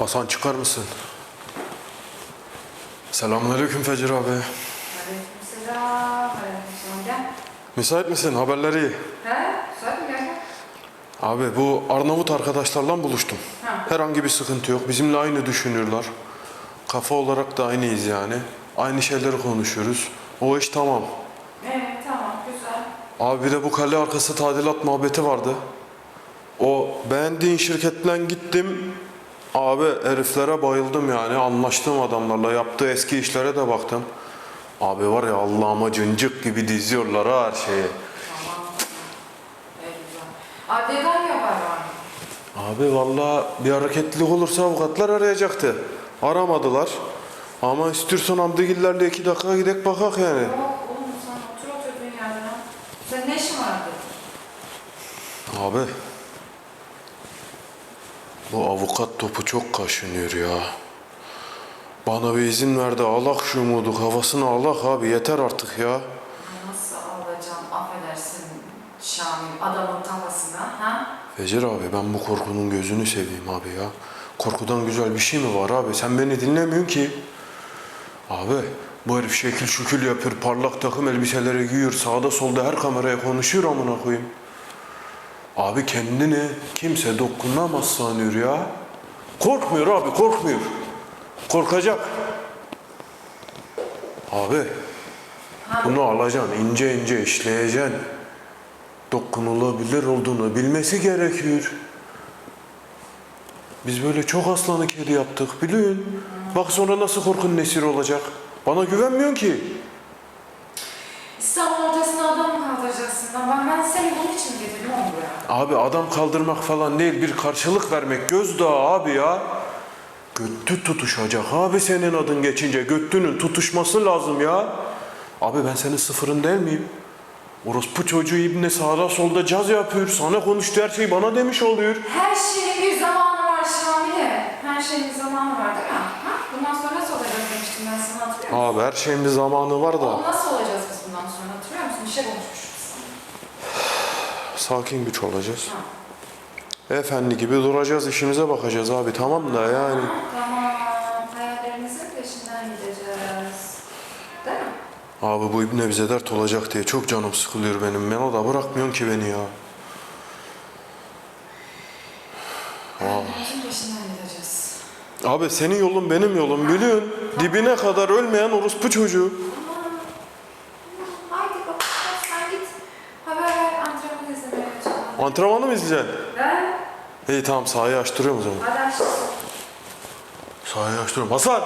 Hasan çıkar mısın? Selamünaleyküm Fecir abi. Aleykümselam. Aleykümselam. Gel. Müsait misin? Haberleri iyi. He? Müsait mi? Gel gel. Abi bu Arnavut arkadaşlarla buluştum. Ha. Herhangi bir sıkıntı yok. Bizimle aynı düşünüyorlar. Kafa olarak da aynıyız yani. Aynı şeyleri konuşuyoruz. O iş tamam. Evet tamam güzel. Abi bir de bu kale arkası tadilat muhabbeti vardı. O beğendiğin şirketten gittim. Abi heriflere bayıldım yani. Anlaştığım adamlarla. Yaptığı eski işlere de baktım. Abi var ya Allah'ıma cıncık gibi diziyorlar ha her şeyi. Haber var mı? Abi vallahi bir hareketlilik olursa avukatlar arayacaktı. Aramadılar. Ama istiyorsan Hamdigillerle iki dakika gidek bakak yani. Yok oğlum sen otur oturduğun yerden. Senin ne işin vardı? Abi. Bu avukat topu çok kaşınıyor ya. Bana bir izin ver de alak şu umudu kafasını alak abi yeter artık ya. Nasıl alacağım affedersin Şamil adamın kafasına ha? Fecir abi ben bu korkunun gözünü seveyim abi ya. Korkudan güzel bir şey mi var abi? Sen beni dinlemiyorsun ki. Abi bu herif şekil şükül yapıyor, parlak takım elbiseleri giyiyor, sağda solda her kameraya konuşuyor amına koyayım. Abi kendini kimse dokunamaz sanıyor ya. Korkmuyor abi, korkmuyor. Korkacak. Abi bunu alacaksın, ince ince işleyeceksin. Dokunulabilir olduğunu bilmesi gerekiyor. Biz böyle çok aslanı kedi yaptık biliyorsun. Bak sonra nasıl korkunun esiri olacak. Bana güvenmiyorsun ki. İstanbul ortasına adam mı kaldıracaksın? Ben, ben seni bunun için getirdim oğlum buraya. Abi adam kaldırmak falan değil bir karşılık vermek gözdağı abi ya. Göttü tutuşacak abi senin adın geçince göttünün tutuşması lazım ya. Abi ben senin sıfırın değil miyim? Orospu çocuğu İbni sağda solda caz yapıyor. Sana konuştuğu her şeyi bana demiş oluyor. Her şeyin bir zamanı var Şamile. Her şeyin bir zamanı var değil mi? Ha? Bundan sonra nasıl olacağız demiştim ben sana hatırlıyor musun? Abi her şeyin bir zamanı var da. Oğlum nasıl bundan sonra hatırlıyor musun? Bir şey konuşmuşuz. Sakin güç olacağız. Ha. Efendi gibi duracağız işimize bakacağız abi tamam da yani. Tamam. Hayallerimizin peşinden gideceğiz. Değil mi? Abi bu ibne bize dert olacak diye çok canım sıkılıyor benim. Ben o da bırakmıyorsun ki beni ya. Hayallerimizin peşinden gideceğiz. Abi senin yolun benim yolum biliyorsun. Dibine kadar ölmeyen orospu çocuğu. Tamam. Tamam. Haydi bak sen git. Haber ver antrenman izlemeye açalım. Antrenmanı mı izleyeceksin? Ben İyi tamam sahayı açtırıyorum o zaman. hadi açtım. Sahayı açtırıyorum. Hasan!